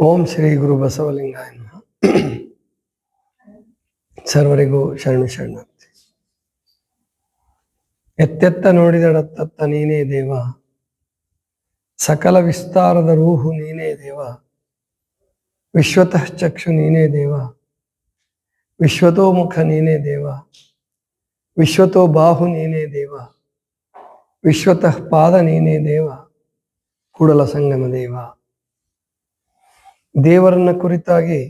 ಓಂ ಶ್ರೀ ಗುರು ಬಸವಲಿಂಗಾಯ. ಸರ್ವರಿಗೂ ಶರಣು ಶರಣಾರ್ಥಿ. ಎತ್ತೆತ್ತ ನೋಡಿದಡತ್ತತ್ತ ನೀನೇ ದೇವ. ಸಕಲ ವಿಸ್ತಾರದ ರೂಹು ನೀನೇ ದೇವ. ವಿಶ್ವತಃ ಚಕ್ಷು ನೀನೇ ದೇವ. ವಿಶ್ವತೋ ಮುಖ ನೀನೇ ದೇವ. ವಿಶ್ವತೋ ಬಾಹು ನೀನೇ ದೇವ. ವಿಶ್ವತಃ ಪಾದ ನೀನೇ ದೇವ. ಕೂಡಲ ಸಂಗಮ ದೇವ. ದೇವರನ್ನ ಕುರಿತಾಗಿ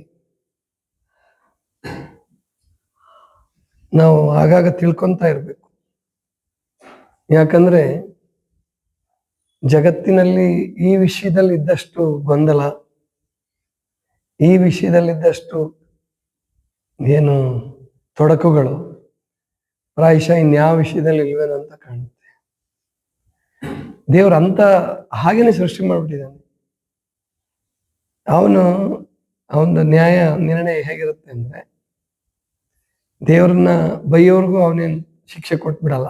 ನಾವು ಆಗಾಗ ತಿಳ್ಕೊಂತ ಇರಬೇಕು. ಯಾಕಂದ್ರೆ ಜಗತ್ತಿನಲ್ಲಿ ಈ ವಿಷಯದಲ್ಲಿ ಇದ್ದಷ್ಟು ಗೊಂದಲ, ಈ ವಿಷಯದಲ್ಲಿದ್ದಷ್ಟು ಏನು ತೊಡಕುಗಳು ಪ್ರಾಯಶಃ ಇನ್ಯಾವ ವಿಷಯದಲ್ಲಿ ಇಲ್ವೇನೋ ಅಂತ ಕಾಣುತ್ತೆ. ದೇವ್ರ ಅಂತ ಹಾಗೇನೆ ಸೃಷ್ಟಿ ಮಾಡ್ಬಿಟ್ಟಿದ್ದಾನೆ. ಅವನು ಅವನ ನ್ಯಾಯ, ನಿರ್ಣಯ ಹೇಗಿರುತ್ತೆ ಅಂದ್ರೆ, ದೇವ್ರನ್ನ ಬೈಯೋರ್ಗೂ ಅವನೇನು ಶಿಕ್ಷೆ ಕೊಟ್ಬಿಡಲ್ಲ.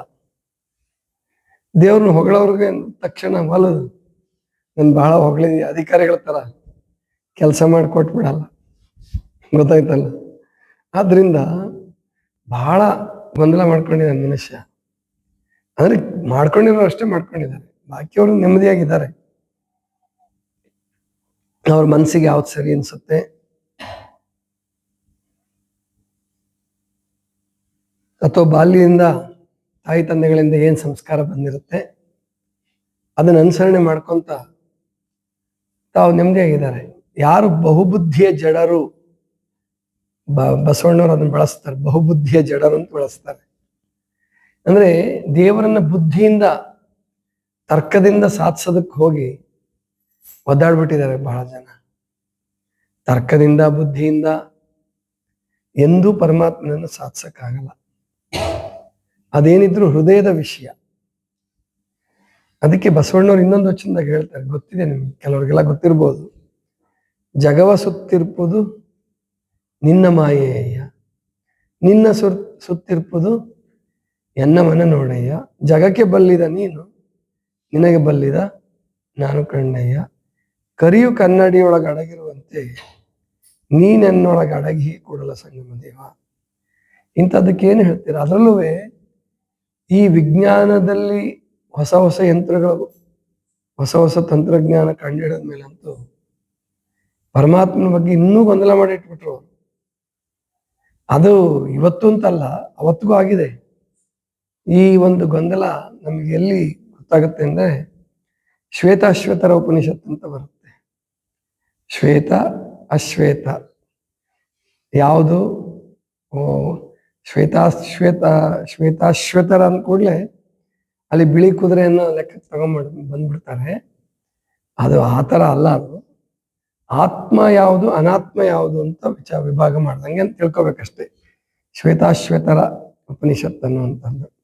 ದೇವ್ರನ್ನ ಹೊಗಳವ್ರಿಗೆ ತಕ್ಷಣ ಒಲದು ನನ್ ಬಹಳ ಹೊಗಳಿದ ಅಧಿಕಾರಿಗಳ ತರ ಕೆಲಸ ಮಾಡಿ ಕೊಟ್ಬಿಡಲ್ಲ. ಗೊತ್ತಾಯ್ತಲ್ಲ? ಆದ್ರಿಂದ ಬಹಳ ಗೊಂದಲ ಮಾಡ್ಕೊಂಡಿದ್ದಾನೆ ಮನುಷ್ಯ. ಅಂದ್ರೆ ಮಾಡ್ಕೊಂಡಿರೋ ಅಷ್ಟೇ ಮಾಡ್ಕೊಂಡಿದ್ದಾರೆ ಬಾಕಿಯವರು ನೆಮ್ಮದಿಯಾಗಿದ್ದಾರೆ. ಅವ್ರ ಮನಸ್ಸಿಗೆ ಯಾವ್ದು ಸರಿ ಅನ್ಸುತ್ತೆ? ಅಥವಾ ಬಾಲ್ಯದಿಂದ ತಾಯಿ ತಂದೆಗಳಿಂದ ಏನ್ ಸಂಸ್ಕಾರ ಬಂದಿರುತ್ತೆ? ಅದನ್ನ ಅನುಸರಣೆ ಮಾಡ್ಕೊಂತ ತಾವು ನೆಮ್ಮದಿಯಾಗಿದ್ದಾರೆ ಯಾರು ಬಹುಬುದ್ಧಿಯ ಜಡರು ಬ, ಬಸವಣ್ಣವ್ರು ಅದನ್ನ ಬಳಸ್ತಾರೆ. ಬಹುಬುದ್ಧಿಯ ಜಡರು ಅಂತ ಬಳಸ್ತಾರೆ. ಅಂದ್ರೆ ದೇವರನ್ನ ಬುದ್ಧಿಯಿಂದ, ತರ್ಕದಿಂದ ಸಾಧಿಸೋದಕ್ಕೆ ಹೋಗಿ ಒದ್ದಾಡ್ಬಿಟ್ಟಿದ್ದಾರೆ ಬಹಳ ಜನ. ತರ್ಕದಿಂದ, ಬುದ್ಧಿಯಿಂದ ಎಂದೂ ಪರಮಾತ್ಮನನ್ನು ಸಾಧಿಸಕ್ಕಾಗಲ್ಲ. ಅದೇನಿದ್ರು ಹೃದಯದ ವಿಷಯ. ಅದಕ್ಕೆ ಬಸವಣ್ಣವ್ರು ಇನ್ನೊಂದು ವಚನದಾಗ ಹೇಳ್ತಾರೆ, ಗೊತ್ತಿದೆ ನಿಮ್ಗೆ, ಕೆಲವರಿಗೆಲ್ಲ ಗೊತ್ತಿರ್ಬೋದು. ಜಗವ ಸುತ್ತಿರ್ಪುದು ನಿನ್ನ ಮಾಯೆಯ, ನಿನ್ನ ಸುರ್, ಸುತ್ತಿರ್ಪುದು ಎನ್ನ ಮನ ನೋಡಯ್ಯ ಜಗಕ್ಕೆ ಬಲ್ಲಿದ ನೀನು, ನಿನಗೆ ಬಲ್ಲಿದ ನಾನು ಕಣ್ಣಯ್ಯ ಕರಿಯು ಕನ್ನಡಿಯೊಳಗೆ ಅಡಗಿರುವಂತೆ ನೀನೆನ್ನೊಳಗೆ ಅಡಗಿ ಕೂಡಲ ಸಂಗಮ ದೇವ. ಇಂಥದಕ್ಕೇನು ಹೇಳ್ತೀರ? ಅದರಲ್ಲೂ ಈ ವಿಜ್ಞಾನದಲ್ಲಿ ಹೊಸ ಹೊಸ ಯಂತ್ರಗಳು, ಹೊಸ ಹೊಸ ತಂತ್ರಜ್ಞಾನ ಕಂಡುಹಿಡಿದ ಮೇಲಂತೂ ಪರಮಾತ್ಮನ ಬಗ್ಗೆ ಇನ್ನೂ ಗೊಂದಲ ಮಾಡಿ ಇಟ್ಬಿಟ್ರು. ಅದು ಇವತ್ತು ಅಂತಲ್ಲ ಅವತ್ತಿಗೂ ಆಗಿದೆ. ಈ ಒಂದು ಗೊಂದಲ ನಮಗೆ ಎಲ್ಲಿ ಗೊತ್ತಾಗುತ್ತೆ ಅಂದ್ರೆ ಶ್ವೇತಾಶ್ವೇತರ ಉಪನಿಷತ್ ಅಂತ ಬರುತ್ತೆ. ಶ್ವೇತ, ಅಶ್ವೇತ. ಯಾವುದು? ಓ ಶ್ವೇತಾಶ್ವೇತ ಶ್ವೇತಾಶ್ವೇತರ ಅಂದ ಕೂಡಲೇ ಅಲ್ಲಿ ಬಿಳಿ ಕುದುರೆಯನ್ನು ಲೆಕ್ಕ ತಗೊಂಡ್ಬಿಡ್ ಬಂದ್ಬಿಡ್ತಾರೆ. ಅದು ಆ ಥರ ಅಲ್ಲ ಅದು. ಆತ್ಮ ಯಾವುದು, ಅನಾತ್ಮ ಯಾವುದು ಅಂತ ವಿಚಾರ ವಿಭಾಗ ಮಾಡ್ದಂಗೆ ಅಂತ ತಿಳ್ಕೊಬೇಕಷ್ಟೇ. ಶ್ವೇತಾಶ್ವೇತರ ಉಪನಿಷತ್ ಅಂತಂದು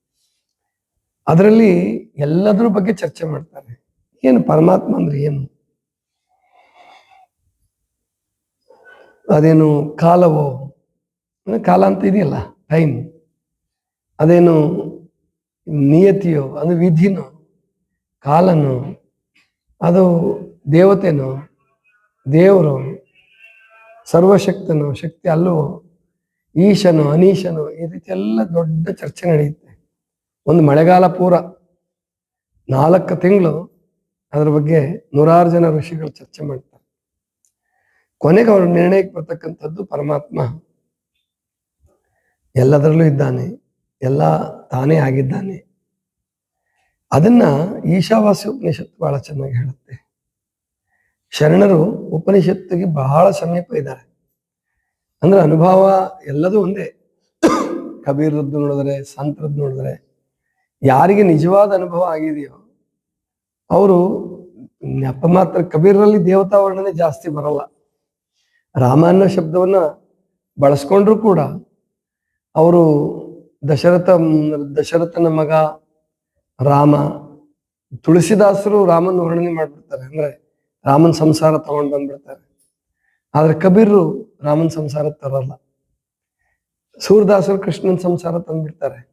ಅದರಲ್ಲಿ ಎಲ್ಲದ್ರ ಬಗ್ಗೆ ಚರ್ಚೆ ಮಾಡ್ತಾರೆ. ಏನು ಪರಮಾತ್ಮ ಅಂದ್ರೆ ಏನು? ಅದೇನು ಕಾಲವೋ ಕಾಲ ಅಂತ ಇದೆಯಲ್ಲ ಟೈಮ್ ಅದೇನು ನಿಯತಿಯೋ, ಅದು ವಿಧಿನೋ, ಕಾಲನು, ಅದು ದೇವತೆನೋ, ದೇವರು, ಸರ್ವಶಕ್ತನೋ, ಶಕ್ತಿ ಅಲ್ಲವೋ, ಈಶನು, ಅನೀಶನು, ಈ ರೀತಿ ಎಲ್ಲ ದೊಡ್ಡ ಚರ್ಚೆ ನಡೆಯುತ್ತೆ. ಒಂದು ಮಳೆಗಾಲ ಪೂರ, ನಾಲ್ಕು ತಿಂಗಳು ಅದ್ರ ಬಗ್ಗೆ ನೂರಾರು ಜನ ಋಷಿಗಳು ಚರ್ಚೆ ಮಾಡ್ತಾರೆ. ಕೊನೆಗೆ ಅವ್ರ ನಿರ್ಣಯಕ್ಕೆ ಬರ್ತಕ್ಕಂಥದ್ದು ಪರಮಾತ್ಮ. ಎಲ್ಲದರಲ್ಲೂ ಇದ್ದಾನೆ, ಎಲ್ಲ ತಾನೇ ಆಗಿದ್ದಾನೆ. ಅದನ್ನ ಈಶಾವಾಸ್ಯ ಉಪನಿಷತ್ತು ಬಹಳ ಚೆನ್ನಾಗಿ ಹೇಳುತ್ತೆ. ಶರಣರು ಉಪನಿಷತ್ತಿಗೆ ಬಹಳ ಸಮೀಪ ಇದ್ದಾರೆ. ಅಂದ್ರೆ ಅನುಭವ ಎಲ್ಲದೂ ಒಂದೇ. ಕಬೀರದ್ದು ನೋಡಿದ್ರೆ ಸಂತರದ್ದು ನೋಡಿದ್ರೆ, ಯಾರಿಗೆ ನಿಜವಾದ ಅನುಭವ ಆಗಿದೆಯೋ, ಅವರು ನೆಪ ಮಾತ್ರ ಕಬೀರಲ್ಲಿ ದೇವತಾ ವರ್ಣನೆ ಜಾಸ್ತಿ ಬರಲ್ಲ. ರಾಮ ಅನ್ನೋ ಶಬ್ದವನ್ನ ಬಳಸ್ಕೊಂಡ್ರು ಕೂಡ ಅವರು ದಶರಥ, ದಶರಥನ ಮಗ ರಾಮ, ತುಳಸಿದಾಸರು ರಾಮನ ವರ್ಣನೆ ಮಾಡ್ಬಿಡ್ತಾರೆ. ಅಂದ್ರೆ ರಾಮನ್ ಸಂಸಾರ ತಗೊಂಡ್ ಬಂದ್ಬಿಡ್ತಾರೆ. ಆದ್ರೆ ಕಬೀರ್ರು ರಾಮನ್ ಸಂಸಾರ ತರಲ್ಲ. ಸೂರದಾಸರು ಕೃಷ್ಣನ ಸಂಸಾರ ತಂದ್ಬಿಡ್ತಾರೆ.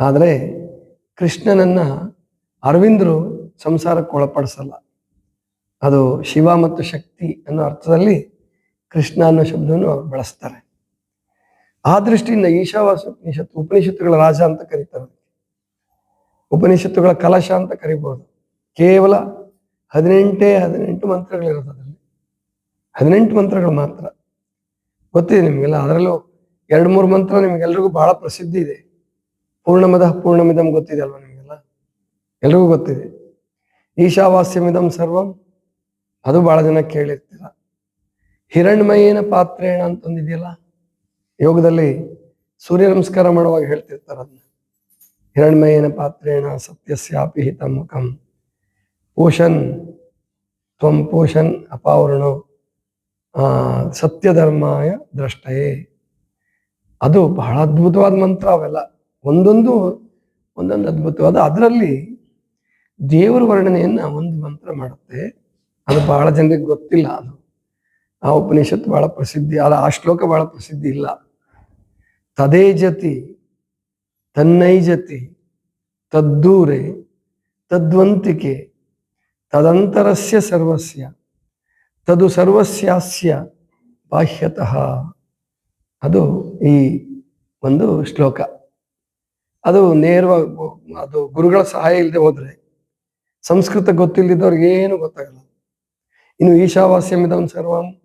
ಆದ್ರೆ ಕೃಷ್ಣನನ್ನ ಅರವಿಂದರು ಸಂಸಾರಕ್ಕೆ ಒಳಪಡಿಸಲ್ಲ. ಅದು ಶಿವ ಮತ್ತು ಶಕ್ತಿ ಅನ್ನೋ ಅರ್ಥದಲ್ಲಿ ಕೃಷ್ಣ ಅನ್ನೋ ಶಬ್ದವನ್ನು ಅವ್ರು ಬಳಸ್ತಾರೆ. ಆ ದೃಷ್ಟಿಯಿಂದ ಈಶಾವಾಸ ಉಪನಿಷತ್ತು ಉಪನಿಷತ್ತುಗಳ ರಾಜ ಅಂತ ಕರೀತಾರೆ ಉಪನಿಷತ್ತುಗಳ ಕಲಶ ಅಂತ ಕರಿಬಹುದು ಕೇವಲ ಹದಿನೆಂಟೇ ಹದಿನೆಂಟು ಮಂತ್ರಗಳಿರೋದು ಅದರಲ್ಲಿ. ಹದಿನೆಂಟು ಮಂತ್ರಗಳು ಮಾತ್ರ. ಗೊತ್ತಿದೆ ನಿಮಗೆಲ್ಲ? ಅದರಲ್ಲೂ ಎರಡು ಮೂರು ಮಂತ್ರ ನಿಮಗೆಲ್ರಿಗೂ ಬಹಳ ಪ್ರಸಿದ್ಧಿ ಇದೆ. ಪೂರ್ಣಮದ ಪೂರ್ಣಮಿದಂ ಗೊತ್ತಿದೆ ಅಲ್ವಾ ನಿಮಗೆಲ್ಲ? ಎಲ್ರಿಗೂ ಗೊತ್ತಿದೆ. ಈಶಾವಾಸ್ಯಮಿದಂ ಸರ್ವಂ. ಅದು ಬಹಳ ಜನ ಕೇಳಿರ್ತೀರ. ಹಿರಣ್ಮಯೇನ ಪಾತ್ರೇಣ ಅಂತಂದಿದೆಯಲ್ಲ? ಯೋಗದಲ್ಲಿ ಸೂರ್ಯ ನಮಸ್ಕಾರ ಮಾಡುವಾಗ ಹೇಳ್ತಿರ್ತಾರ ಅದನ್ನ ಹಿರಣ್ಮಯೇನ ಪಾತ್ರೇಣ ಸತ್ಯಸ್ಯಾಪಿ ಹಿತಂ ಮುಖಂ. ಪೋಷನ್, ತ್ವಂ ಪೋಷನ್ ಅಪಾವರಣೋ ಸತ್ಯಧರ್ಮಾಯ ದ್ರಷ್ಟಯೇ. ಅದು ಬಹಳ ಅದ್ಭುತವಾದ ಮಂತ್ರ ಅವೆಲ್ಲ. ಒಂದೊಂದು ಒಂದೊಂದು ಅದ್ಭುತವಾದ. ಅದರಲ್ಲಿ ದೇವರ ವರ್ಣನೆಯನ್ನು ಒಂದು ಮಂತ್ರ ಮಾಡುತ್ತೆ. ಅದು ಬಹಳ ಜನರಿಗೆ ಗೊತ್ತಿಲ್ಲ ಅದು. ಆ ಉಪನಿಷತ್ತು ಬಹಳ ಪ್ರಸಿದ್ಧಿ ಅಲ್ಲ ಆ ಶ್ಲೋಕ ಬಹಳ ಪ್ರಸಿದ್ಧಿ ಇಲ್ಲ. ತದೇ ಜತಿ ತನ್ನೈಜತಿ ತದ್ದೂರೆ, ತದ್ವಂತಿಕೆ, ತದಂತರಸ್ಯ ಸರ್ವಸ್ಯ, ತದು ಸರ್ವಸ್ಯಾಸ್ಯ ಬಾಹ್ಯತಃ. ಅದು ಈ ಒಂದು ಶ್ಲೋಕ. ಅದು ನೇರವಾಗಿ ಅದು ಗುರುಗಳ ಸಹಾಯ ಇಲ್ಲದೆ ಹೋದರೆ, ಸಂಸ್ಕೃತ ಗೊತ್ತಿಲ್ಲದವ್ರಿಗೆ ಏನು ಗೊತ್ತಾಗಲ್ಲ. ಇನ್ನು ಈಶಾವಾಸ್ಯಮಿದಂ ಸರ್ವಂ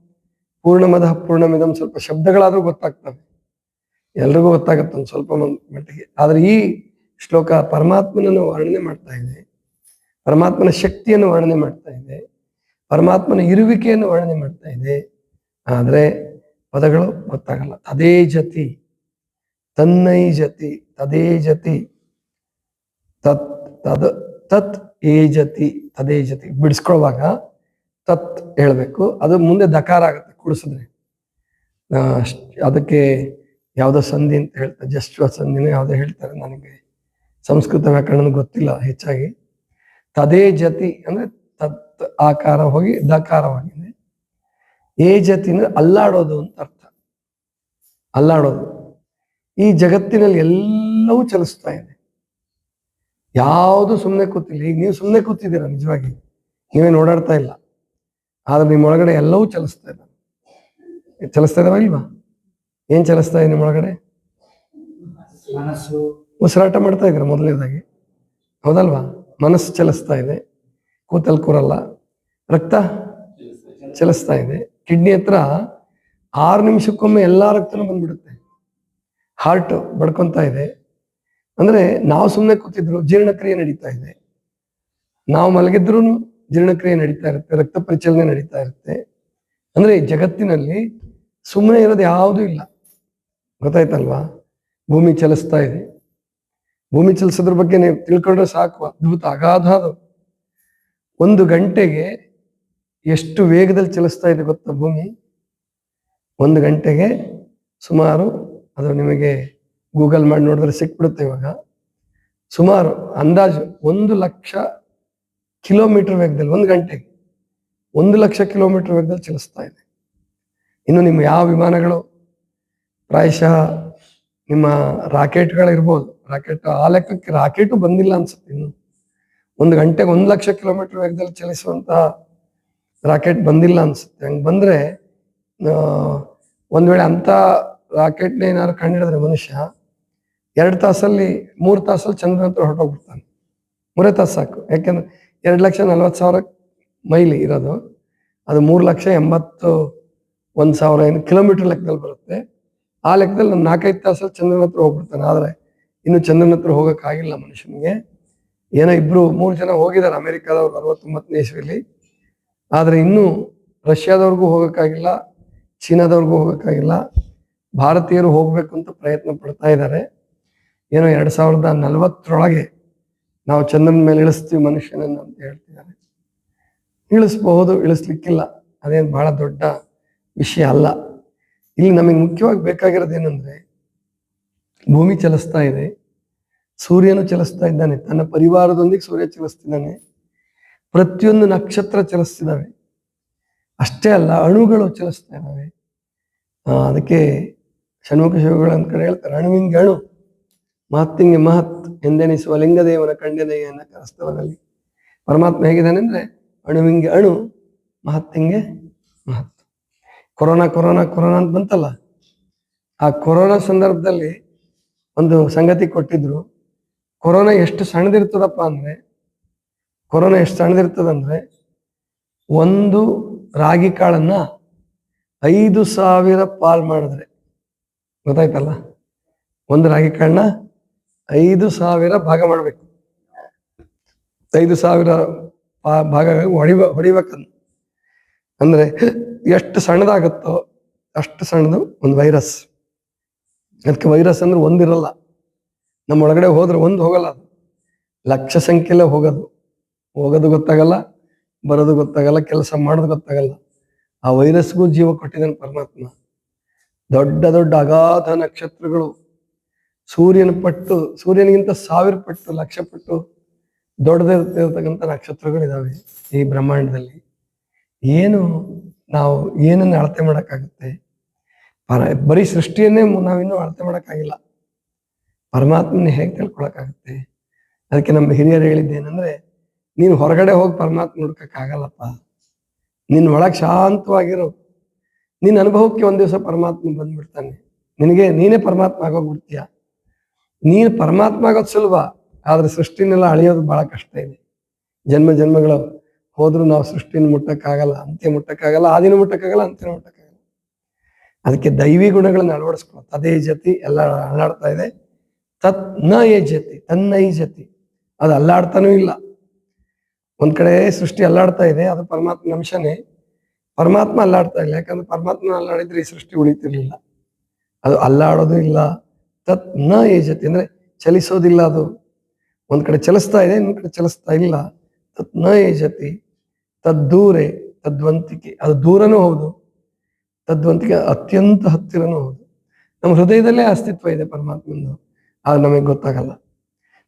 ಪೂರ್ಣಮದ ಪೂರ್ಣಮಿದಂ ಸ್ವಲ್ಪ ಶಬ್ದಗಳಾದ್ರೂ ಗೊತ್ತಾಗ್ತವೆ. ಎಲ್ರಿಗೂ ಗೊತ್ತಾಗತ್ತೆ ಒಂದು ಸ್ವಲ್ಪ ಮಟ್ಟಿಗೆ. ಆದ್ರೆ ಈ ಶ್ಲೋಕ ಪರಮಾತ್ಮನನ್ನು ವರ್ಣನೆ ಮಾಡ್ತಾ ಇದೆ. ಪರಮಾತ್ಮನ ಶಕ್ತಿಯನ್ನು ವರ್ಣನೆ ಮಾಡ್ತಾ ಇದೆ. ಪರಮಾತ್ಮನ ಇರುವಿಕೆಯನ್ನು ವರ್ಣನೆ ಮಾಡ್ತಾ ಇದೆ. ಆದ್ರೆ ಪದಗಳು ಗೊತ್ತಾಗಲ್ಲ. ತದೇ ಜತಿ. ತನ್ನೈ ಜತಿ. ತದೇ ಜತಿ. ತತ್, ತದ್, ತತ್ ಏ ಜತಿ. ತದೇ ಜತಿ. ಬಿಡಿಸ್ಕೊಳ್ಳುವಾಗ ತತ್ ಹೇಳಬೇಕು. ಅದು ಮುಂದೆ ದಕಾರ ಆಗುತ್ತೆ, ಕುಡಿಸಿದ್ರೆ. ಅದಕ್ಕೆ ಯಾವುದೋ ಸಂಧಿ ಅಂತ ಹೇಳ್ತಾರೆ, ಜಸ್ವ ಸಂಧಿನೂ ಯಾವುದೋ ಹೇಳ್ತಾರೆ ನನಗೆ. ಸಂಸ್ಕೃತ ವ್ಯಾಕರಣ ಗೊತ್ತಿಲ್ಲ ಹೆಚ್ಚಾಗಿ. ತದೇ ಜತಿ ಅಂದ್ರೆ ತತ್ ಆಕಾರ ಹೋಗಿ ದಕಾರವಾಗಿದೆ. ಏ ಜತಿ ಅಂದ್ರೆ ಅಲ್ಲಾಡೋದು ಅಂತ ಅರ್ಥ. ಅಲ್ಲಾಡೋದು. ಈ ಜಗತ್ತಿನಲ್ಲಿ ಎಲ್ಲವೂ ಚಲಿಸ್ತಾ ಇದೆ. ಯಾವುದು ಸುಮ್ಮನೆ ಕೂತಿಲ್ಲ. ಈಗ ನೀವು ಸುಮ್ಮನೆ ಕೂತಿದ್ದೀರಾ ನಿಜವಾಗಿ? ನೀವೇನು ಓಡಾಡ್ತಾ ಇಲ್ಲ. ಆದ್ರೆ ನಿಮ್ಮೊಳಗಡೆ ಎಲ್ಲವೂ ಚಲಿಸ್ತಾ ಇದೆ. ಚಲಿಸ್ತಾ ಇದಾವ ಇಲ್ವಾ? ಏನ್ ಚಲಿಸ್ತಾ ಇದೆ ನಿಮ್ಮೊಳಗಡೆ? ಉಸಿರಾಟ ಮಾಡ್ತಾ ಇದ್ರೆ ಮೊದಲನೇದಾಗಿ? ಹೌದಲ್ವಾ? ಮನಸ್ಸು ಚಲಿಸ್ತಾ ಇದೆ. ಕೂತಲ್ ಕೂರಲ್ಲ. ರಕ್ತ ಚಲಿಸ್ತಾ ಇದೆ. ಕಿಡ್ನಿ ಹತ್ರ ಆರು ನಿಮಿಷಕ್ಕೊಮ್ಮೆ ಎಲ್ಲಾ ರಕ್ತನೂ ಬಂದ್ಬಿಡುತ್ತೆ. ಹಾರ್ಟ್ ಬಡ್ಕೊಂತ ಇದೆ. ಅಂದ್ರೆ ನಾವು ಸುಮ್ಮನೆ ಕೂತಿದ್ರು ಜೀರ್ಣಕ್ರಿಯೆ ನಡೀತಾ ಇದೆ. ನಾವು ಮಲಗಿದ್ರು ಜೀರ್ಣಕ್ರಿಯೆ ನಡೀತಾ ಇರುತ್ತೆ, ರಕ್ತ ಪರಿಚಲನೆ ನಡೀತಾ ಇರುತ್ತೆ. ಅಂದ್ರೆ ಜಗತ್ತಿನಲ್ಲಿ ಸುಮ್ಮನೆ ಇರೋದು ಯಾವುದೂ ಇಲ್ಲ. ಗೊತ್ತಾಯ್ತಲ್ವಾ? ಭೂಮಿ ಚಲಿಸ್ತಾ ಇದೆ. ಭೂಮಿ ಚಲಿಸೋದ್ರ ಬಗ್ಗೆ ನೀವು ತಿಳ್ಕೊಂಡ್ರೆ ಸಾಕು. ಅದ್ಭುತ, ಅಗಾಧ ಅದು. ಒಂದು ಗಂಟೆಗೆ ಎಷ್ಟು ವೇಗದಲ್ಲಿ ಚಲಿಸ್ತಾ ಇದೆ ಗೊತ್ತಾ ಭೂಮಿ? ಒಂದು ಗಂಟೆಗೆ ಸುಮಾರು, ಅದು ನಿಮಗೆ ಗೂಗಲ್ ಮಾಡಿ ನೋಡಿದ್ರೆ ಸಿಕ್ಬಿಡುತ್ತೆ ಇವಾಗ. ಸುಮಾರು, ಅಂದಾಜು ಒಂದು ಲಕ್ಷ ಕಿಲೋಮೀಟರ್ ವೇಗದಲ್ಲಿ, ಒಂದು ಗಂಟೆಗೆ ಒಂದು ಲಕ್ಷ ಕಿಲೋಮೀಟರ್ ವೇಗದಲ್ಲಿ ಚಲಿಸ್ತಾ ಇದೆ. ಇನ್ನು ನಿಮ್ಮ ಯಾವ ವಿಮಾನಗಳು, ಪ್ರಾಯಶಃ ನಿಮ್ಮ ರಾಕೆಟ್ಗಳಿರ್ಬೋದು, ರಾಕೆಟ್, ಆ ಲೆಕ್ಕಕ್ಕೆ ರಾಕೆಟು ಬಂದಿಲ್ಲ ಅನ್ಸುತ್ತೆ ಇನ್ನು. ಒಂದು ಗಂಟೆಗೆ ಒಂದು ಲಕ್ಷ ಕಿಲೋಮೀಟರ್ ವೇಗದಲ್ಲಿ ಚಲಿಸುವಂತಹ ರಾಕೆಟ್ ಬಂದಿಲ್ಲ ಅನ್ಸುತ್ತೆ. ಹಂಗೆ ಬಂದರೆ ಒಂದು ವೇಳೆ ಅಂಥ ರಾಕೆಟ್ನ ಏನಾದ್ರು ಕಂಡಿಡಿದ್ರೆ ಮನುಷ್ಯ, ಎರಡು ತಾಸಲ್ಲಿ, ಮೂರು ತಾಸಲ್ಲಿ ಚಂದ್ರನ ಹತ್ರ ಹೊರಟೋಗ್ಬಿಡ್ತಾನೆ. ಮೂರೇ ತಾಸು ಸಾಕು. ಯಾಕೆಂದ್ರೆ ಎರಡು ಲಕ್ಷ ನಲ್ವತ್ತು ಸಾವಿರ ಮೈಲಿ ಇರೋದು. ಅದು ಮೂರು ಲಕ್ಷ ಎಂಬತ್ತು ಒಂದು ಸಾವಿರ ಏನು ಕಿಲೋಮೀಟರ್ ಲೆಕ್ಕದಲ್ಲಿ ಬರುತ್ತೆ. ಆ ಲೆಕ್ಕದಲ್ಲಿ ನಾನು ನಾಲ್ಕೈದು ತಾಸಲ್ಲಿ ಚಂದ್ರನ ಹತ್ರ ಹೋಗ್ಬಿಡ್ತಾನೆ. ಆದರೆ ಇನ್ನು ಚಂದ್ರನ ಹತ್ರ ಹೋಗೋಕ್ಕಾಗಿಲ್ಲ ಮನುಷ್ಯನಿಗೆ. ಏನೋ ಇಬ್ಬರು ಮೂರು ಜನ ಹೋಗಿದ್ದಾರೆ ಅಮೆರಿಕಾದವ್ರು ಅರವತ್ತೊಂಬತ್ತನೇ ಇಸ್ವಿಲಿ. ಆದರೆ ಇನ್ನೂ ರಷ್ಯಾದವ್ರಿಗೂ ಹೋಗೋಕ್ಕಾಗಿಲ್ಲ, ಚೀನಾದವ್ರಿಗೂ ಹೋಗೋಕ್ಕಾಗಿಲ್ಲ. ಭಾರತೀಯರು ಹೋಗಬೇಕು ಅಂತ ಪ್ರಯತ್ನ ಪಡ್ತಾ ಇದ್ದಾರೆ. ಏನೋ ಎರಡು ಸಾವಿರದ ನಲವತ್ತರೊಳಗೆ ನಾವು ಚಂದ್ರನ ಮೇಲೆ ಇಳಿಸ್ತೀವಿ ಮನುಷ್ಯನನ್ನು ಅಂತ ಹೇಳ್ತಿದ್ದಾರೆ. ಇಳಿಸ್ಬಹುದು, ಇಳಿಸ್ಲಿಕ್ಕಿಲ್ಲ. ಅದೇನು ಬಹಳ ದೊಡ್ಡ ವಿಷಯ ಅಲ್ಲ. ಇಲ್ಲಿ ನಮಗೆ ಮುಖ್ಯವಾಗಿ ಬೇಕಾಗಿರೋದು ಏನಂದ್ರೆ, ಭೂಮಿ ಚಲಿಸ್ತಾ ಇದೆ. ಸೂರ್ಯನು ಚಲಿಸ್ತಾ ಇದ್ದಾನೆ. ತನ್ನ ಪರಿವಾರದೊಂದಿಗೆ ಸೂರ್ಯ ಚಲಿಸ್ತಿದ್ದಾನೆ. ಪ್ರತಿಯೊಂದು ನಕ್ಷತ್ರ ಚಲಿಸ್ತಿದ್ದಾವೆ. ಅಷ್ಟೇ ಅಲ್ಲ, ಅಣುಗಳು ಚಲಿಸ್ತಾ ಇದ್ದಾವೆ. ಅದಕ್ಕೆ ಷಣ್ಮುಖ ಶಿವಗಳು ಅಂತ ಕಡೆ ಹೇಳ್ತಾರೆ, ಅಣುವಿಂಗೆ ಅಣು. ಮಹತ್ತಿಂಗೆ ಮಹತ್ ಎಂದೆನಿಸುವ ಲಿಂಗದೇವನ ಕಂಡೆದೆಯನ್ನ ಕರೆಸ್ತವನಲ್ಲಿ. ಪರಮಾತ್ಮ ಹೇಗಿದ್ದಾನೆ ಅಂದ್ರೆ ಅಣುವಿಂಗೆ ಅಣು ಮಹತ್ತಿಂಗೆ ಮಹತ್. ಕೊರೋನಾ ಕೊರೋನಾ ಕೊರೋನಾ ಅಂತ ಬಂತಲ್ಲ, ಆ ಕೊರೋನಾ ಸಂದರ್ಭದಲ್ಲಿ ಒಂದು ಸಂಗತಿ ಕೊಟ್ಟಿದ್ರು, ಕೊರೋನಾ ಎಷ್ಟು ಸಣ್ಣದಿರ್ತದಪ್ಪ ಅಂದ್ರೆ, ಕೊರೋನಾ ಎಷ್ಟು ಸಣ್ಣದಿರ್ತದಂದ್ರೆ, ಒಂದು ರಾಗಿ ಕಾಳನ್ನ ಐದು ಸಾವಿರ ಪಾಲ್ ಮಾಡಿದ್ರೆ, ಗೊತ್ತಾಯ್ತಲ್ಲ? ಒಂದು ರಾಗಿ ಕಾಳನ್ನ ಐದು ಸಾವಿರ ಭಾಗ ಮಾಡಬೇಕು. ಐದು ಸಾವಿರ ಭಾಗ ಹೊಡಿಬ ಹೊಡಿಬೇಕಂದು. ಅಂದರೆ ಎಷ್ಟು ಸಣ್ಣದಾಗುತ್ತೋ ಅಷ್ಟು ಸಣ್ಣದು ಒಂದು ವೈರಸ್ ಅದಕ್ಕೆ ವೈರಸ್ ಅಂದ್ರೆ ಒಂದಿರಲ್ಲ. ನಮ್ಮ ಒಳಗಡೆ ಹೋದ್ರೆ ಒಂದು ಹೋಗಲ್ಲ ಅದು. ಲಕ್ಷ ಸಂಖ್ಯೆಲ್ಲೇ ಹೋಗೋದು. ಹೋಗೋದು ಗೊತ್ತಾಗಲ್ಲ, ಬರೋದು ಗೊತ್ತಾಗಲ್ಲ, ಕೆಲಸ ಮಾಡೋದು ಗೊತ್ತಾಗಲ್ಲ. ಆ ವೈರಸ್ಗೂ ಜೀವ ಕೊಟ್ಟಿದ್ದಾನೆ ಪರಮಾತ್ಮ. ದೊಡ್ಡ ದೊಡ್ಡ ಅಗಾಧ ನಕ್ಷತ್ರಗಳು ಸೂರ್ಯನ ಪಟ್ಟು, ಸೂರ್ಯನಿಗಿಂತ ಸಾವಿರ ಪಟ್ಟು, ಲಕ್ಷ ಪಟ್ಟು ದೊಡ್ಡದಿರ್ತಕ್ಕಂಥ ನಕ್ಷತ್ರಗಳಿದಾವೆ ಈ ಬ್ರಹ್ಮಾಂಡದಲ್ಲಿ. ಏನು ನಾವು ಏನನ್ನು ಅಳತೆ ಮಾಡೋಕ್ಕಾಗುತ್ತೆ? ಪರ, ಬರೀ ಸೃಷ್ಟಿಯನ್ನೇ ನಾವಿನ್ನೂ ಅಳತೆ ಮಾಡೋಕ್ಕಾಗಿಲ್ಲ. ಪರಮಾತ್ಮನ ಹೇಗೆ ತಿಳ್ಕೊಳಕ್ಕಾಗುತ್ತೆ? ಅದಕ್ಕೆ ನಮ್ಮ ಹಿರಿಯರು ಹೇಳಿದ್ದೇನೆಂದ್ರೆ, ನೀನು ಹೊರಗಡೆ ಹೋಗಿ ಪರಮಾತ್ಮ ಹುಡ್ಕಕ್ಕಾಗಲ್ಲಪ್ಪ. ನಿನ್ನ ಒಳಗೆ ಶಾಂತವಾಗಿರು. ನಿನ್ನ ಅನುಭವಕ್ಕೆ ಒಂದು ದಿವಸ ಪರಮಾತ್ಮ ಬಂದ್ಬಿಡ್ತಾನೆ. ನಿನಗೆ ನೀನೇ ಪರಮಾತ್ಮ ಆಗೋಗ್ಬಿಡ್ತೀಯ? ನೀನು ಪರಮಾತ್ಮ ಆಗೋದು ಸುಲಭ, ಆದ್ರೆ ಸೃಷ್ಟಿನೆಲ್ಲ ಅಳಿಯೋದು ಬಹಳ ಕಷ್ಟ ಇದೆ. ಜನ್ಮ ಜನ್ಮಗಳು ಹೋದ್ರೂ ನಾವು ಸೃಷ್ಟಿನ ಮುಟ್ಟಕ್ಕಾಗಲ್ಲ, ಅಂತ್ಯ ಮುಟ್ಟಕ್ಕಾಗಲ್ಲ, ಆದಿನ ಮುಟ್ಟಕ್ಕಾಗಲ್ಲ ಅಂತ್ಯ ಮುಟ್ಟಕ್ಕಾಗಲ್ಲ. ಅದಕ್ಕೆ ದೈವಿ ಗುಣಗಳನ್ನ ಅಳವಡಿಸ್ಕೊಳ್ಳೋದು. ಅದೇ ಜತಿ, ಎಲ್ಲ ಅಲ್ಲಾಡ್ತಾ ಇದೆ. ತತ್ನ ಏ ಜತಿ, ತನ್ನ ಈ ಜತಿ. ಅದು ಅಲ್ಲಾಡ್ತಾನೂ ಇಲ್ಲ. ಒಂದ್ ಕಡೆ ಸೃಷ್ಟಿ ಅಲ್ಲಾಡ್ತಾ ಇದೆ, ಅದು ಪರಮಾತ್ಮನ ಅಂಶನೇ. ಪರಮಾತ್ಮ ಅಲ್ಲಾಡ್ತಾ ಇಲ್ಲ, ಯಾಕಂದ್ರೆ ಪರಮಾತ್ಮ ಅಲ್ಲಾಡಿದ್ರೆ ಈ ಸೃಷ್ಟಿ ಉಳಿತಿರ್ಲಿಲ್ಲ. ಅದು ಅಲ್ಲಾಡೋದು ಇಲ್ಲ. ತತ್ನ ಏಜತಿ ಜತಿ ಅಂದ್ರೆ ಚಲಿಸೋದಿಲ್ಲ ಅದು. ಒಂದು ಕಡೆ ಚಲಿಸ್ತಾ ಇದೆ, ಇನ್ನೊಂದು ಕಡೆ ಚಲಿಸ್ತಾ ಇಲ್ಲ. ತತ್ನ ಏಜತಿ ಜತಿ ತದ್ದೂರೆ ತದ್ವಂತಿಕೆ. ಅದು ದೂರನೂ ಹೌದು, ತದ್ವಂತಿಕೆ ಅತ್ಯಂತ ಹತ್ತಿರನೂ ಹೌದು. ನಮ್ಮ ಹೃದಯದಲ್ಲೇ ಅಸ್ತಿತ್ವ ಇದೆ ಪರಮಾತ್ಮಂದು. ಅದು ನಮಗೆ ಗೊತ್ತಾಗಲ್ಲ.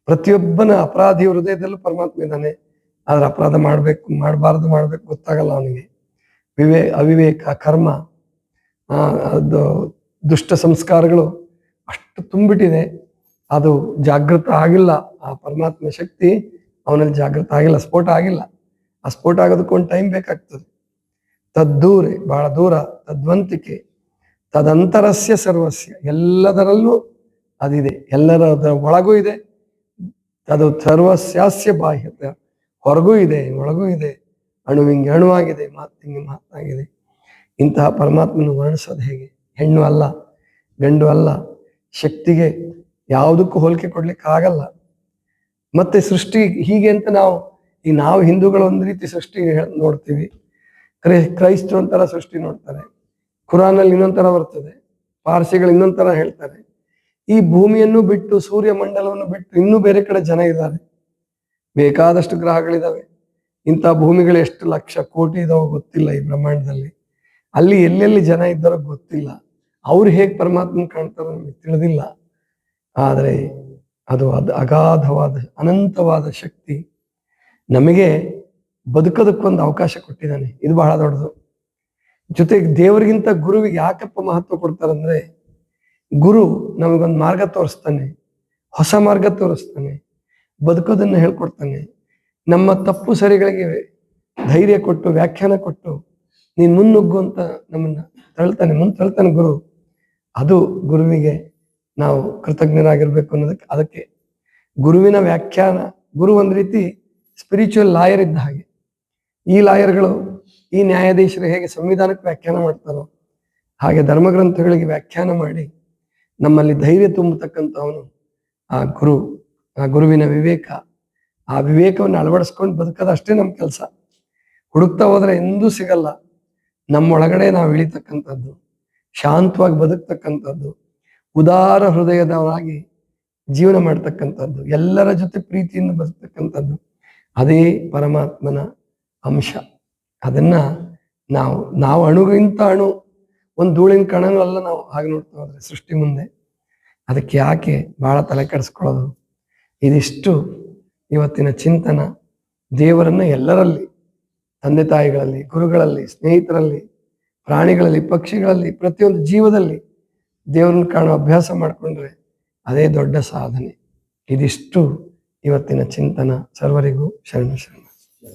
ಪ್ರತಿಯೊಬ್ಬನ ಅಪರಾಧಿ ಹೃದಯದಲ್ಲೂ ಪರಮಾತ್ಮ ಇದ್ದಾನೆ. ಆದ್ರೆ ಅಪರಾಧ ಮಾಡಬೇಕು, ಮಾಡಬಾರ್ದು, ಮಾಡ್ಬೇಕು ಗೊತ್ತಾಗಲ್ಲ ಅವನಿಗೆ. ವಿವೇ, ಅವಿವೇಕ, ಕರ್ಮ ಅದು ದುಷ್ಟ ಸಂಸ್ಕಾರಗಳು ಅಷ್ಟು ತುಂಬಿಟ್ಟಿದೆ. ಅದು ಜಾಗೃತ ಆಗಿಲ್ಲ. ಆ ಪರಮಾತ್ಮ ಶಕ್ತಿ ಅವನಲ್ಲಿ ಜಾಗೃತ ಆಗಿಲ್ಲ, ಸ್ಫೋಟ ಆಗಿಲ್ಲ. ಆ ಸ್ಫೋಟ ಆಗೋದಕ್ಕೊಂದು ಟೈಮ್ ಬೇಕಾಗ್ತದೆ. ತದ್ದೂರೆ, ಬಹಳ ದೂರ, ತದ್ವಂತಿಕೆ, ತದಂತರಸ್ಯ ಸರ್ವಸ್ಯ, ಎಲ್ಲದರಲ್ಲೂ ಅದಿದೆ. ಎಲ್ಲರ ಒಳಗೂ ಇದೆ. ಅದು ಸರ್ವಸ್ಯಾಸ್ಯ ಬಾಹ್ಯತೆ, ಹೊರಗೂ ಇದೆ, ಒಳಗೂ ಇದೆ. ಅಣುವಿಂಗೆ ಅಣುವಾಗಿದೆ, ಮಾತಿಂಗೆ ಮಾತಾಗಿದೆ. ಇಂತಹ ಪರಮಾತ್ಮನ ವರ್ಣಿಸೋದು ಹೇಗೆ? ಹೆಣ್ಣು ಅಲ್ಲ, ಗಂಡು ಅಲ್ಲ ಶಕ್ತಿಗೆ ಯಾವುದಕ್ಕೂ ಹೋಲಿಕೆ ಕೊಡ್ಲಿಕ್ಕೆ ಆಗಲ್ಲ ಮತ್ತೆ ಸೃಷ್ಟಿ ಹೀಗೆ ಅಂತ ನಾವು ಈ ನಾವು ಹಿಂದೂಗಳು ಒಂದು ರೀತಿ ಸೃಷ್ಟಿ ನೋಡ್ತೀವಿ. ಕ್ರೈ ಕ್ರೈಸ್ತರು ಒಂಥರ ಸೃಷ್ಟಿ ನೋಡ್ತಾರೆ. ಕುರಾನಲ್ಲಿ ಇನ್ನೊಂಥರ ಬರ್ತದೆ. ಪಾರ್ಸಿಗಳು ಇನ್ನೊಂಥರ ಹೇಳ್ತಾರೆ. ಈ ಭೂಮಿಯನ್ನು ಬಿಟ್ಟು ಸೂರ್ಯ ಮಂಡಲವನ್ನು ಬಿಟ್ಟು ಇನ್ನೂ ಬೇರೆ ಕಡೆ ಜನ ಇದ್ದಾರೆ. ಬೇಕಾದಷ್ಟು ಗ್ರಹಗಳಿದಾವೆ. ಇಂಥ ಭೂಮಿಗಳು ಎಷ್ಟು ಲಕ್ಷ ಕೋಟಿ ಇದಾವೋ ಗೊತ್ತಿಲ್ಲ ಈ ಬ್ರಹ್ಮಾಂಡದಲ್ಲಿ. ಅಲ್ಲಿ ಎಲ್ಲೆಲ್ಲಿ ಜನ ಇದ್ದಾರೋ ಗೊತ್ತಿಲ್ಲ. ಅವ್ರು ಹೇಗೆ ಪರಮಾತ್ಮನ ಕಾಣ್ತಾರೋ ನಮಗೆ ತಿಳಿದಿಲ್ಲ. ಆದರೆ ಅದು ಅದು ಅಗಾಧವಾದ, ಅನಂತವಾದ ಶಕ್ತಿ ನಮಗೆ ಬದುಕೋದಕ್ಕೊಂದು ಅವಕಾಶ ಕೊಟ್ಟಿದ್ದಾನೆ. ಇದು ಬಹಳ ದೊಡ್ಡದು. ಜೊತೆಗೆ ದೇವರಿಗಿಂತ ಗುರುವಿಗೆ ಯಾಕಪ್ಪ ಮಹತ್ವ ಕೊಡ್ತಾರಂದ್ರೆ ಗುರು ನಮಗೊಂದು ಮಾರ್ಗ ತೋರಿಸ್ತಾನೆ, ಹೊಸ ಮಾರ್ಗ ತೋರಿಸ್ತಾನೆ, ಬದುಕೋದನ್ನ ಹೇಳ್ಕೊಡ್ತಾನೆ. ನಮ್ಮ ತಪ್ಪು ಸರಿಗಳಿಗೆ ಧೈರ್ಯ ಕೊಟ್ಟು, ವ್ಯಾಖ್ಯಾನ ಕೊಟ್ಟು ನೀನ್ ಮುನ್ನುಗ್ಗು ಅಂತ ನಮ್ಮನ್ನ ತಳ್ತಾನೆ ಮುಂದೆ ತಳ್ತಾನೆ ಗುರು. ಅದು ಗುರುವಿಗೆ ನಾವು ಕೃತಜ್ಞರಾಗಿರ್ಬೇಕು ಅನ್ನೋದಕ್ಕೆ ಅದಕ್ಕೆ ಗುರುವಿನ ವ್ಯಾಖ್ಯಾನ, ಗುರು ಒಂದು ರೀತಿ ಸ್ಪಿರಿಚುವಲ್ ಲಾಯರ್ ಇದ್ದ ಹಾಗೆ. ಈ ಲಾಯರ್ಗಳು, ಈ ನ್ಯಾಯಾಧೀಶರು ಹೇಗೆ ಸಂವಿಧಾನಕ್ಕೆ ವ್ಯಾಖ್ಯಾನ ಮಾಡ್ತಾರೋ ಹಾಗೆ ಧರ್ಮಗ್ರಂಥಗಳಿಗೆ ವ್ಯಾಖ್ಯಾನ ಮಾಡಿ ನಮ್ಮಲ್ಲಿ ಧೈರ್ಯ ತುಂಬತಕ್ಕಂಥವನು ಆ ಗುರು, ಆ ಗುರುವಿನ ವಿವೇಕ, ಆ ವಿವೇಕವನ್ನು ಅಳವಡಿಸ್ಕೊಂಡು ಬದುಕೋದಷ್ಟೇ ನಮ್ಮ ಕೆಲಸ. ಹುಡುಕ್ತಾ ಹೋದ್ರೆ ಎಂದೂ ಸಿಗಲ್ಲ. ನಮ್ಮೊಳಗಡೆ ನಾವು ಇಳಿತಕ್ಕಂಥದ್ದು. ಶಾಂತವಾಗಿ ಬದುಕ್ತಕ್ಕಂಥದ್ದು, ಉದಾರ ಹೃದಯದವರಾಗಿ ಜೀವನ ಮಾಡ್ತಕ್ಕಂಥದ್ದು, ಎಲ್ಲರ ಜೊತೆ ಪ್ರೀತಿಯಿಂದ ಬದುಕ್ತಕ್ಕಂಥದ್ದು, ಅದೇ ಪರಮಾತ್ಮನ ಅಂಶ. ಅದನ್ನ ನಾವು ನಾವು ಅಣುಗಿಂತ ಅಣು, ಒಂದು ಧೂಳಿನ ಕಣನೂ ನಾವು ಹಾಗೆ ನೋಡ್ತಾ ಹೋದ್ರೆ ಸೃಷ್ಟಿ ಮುಂದೆ. ಅದಕ್ಕೆ ಯಾಕೆ ಬಹಳ ತಲೆ ಕೆಡಿಸ್ಕೊಳ್ಳೋದು? ಇದಿಷ್ಟು ಇವತ್ತಿನ ಚಿಂತನ ದೇವರನ್ನ ಎಲ್ಲರಲ್ಲಿ, ತಂದೆ ತಾಯಿಗಳಲ್ಲಿ, ಗುರುಗಳಲ್ಲಿ, ಸ್ನೇಹಿತರಲ್ಲಿ ಪ್ರಾಣಿಗಳಲ್ಲಿ, ಪಕ್ಷಿಗಳಲ್ಲಿ, ಪ್ರತಿಯೊಂದು ಜೀವದಲ್ಲಿ ದೇವರನ್ನು ಕಾಣೋ ಅಭ್ಯಾಸ ಮಾಡಿಕೊಂಡ್ರೆ ಅದೇ ದೊಡ್ಡ ಸಾಧನೆ. ಇದಿಷ್ಟು ಇವತ್ತಿನ ಚಿಂತನ. ಸರ್ವರಿಗೂ ಶರಣ ಶರಣ.